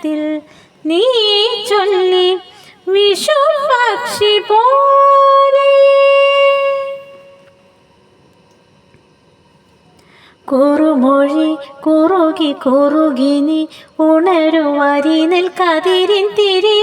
ഹൃദയത്തിൽ നീ ചൊല്ലി വിഷു പക്ഷി പോലെ. കുറുമൊഴി കുറുകി കുറുകിനി ഉണരുവരി നിൽക്കതിരിൻ തിരി.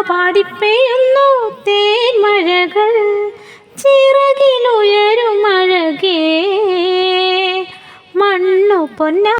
പാടിപ്പെയ്യുന്നു തേൻമഴകൾ. ചിറകിലുയരും അഴകേ. മണ്ണു പൊന്ന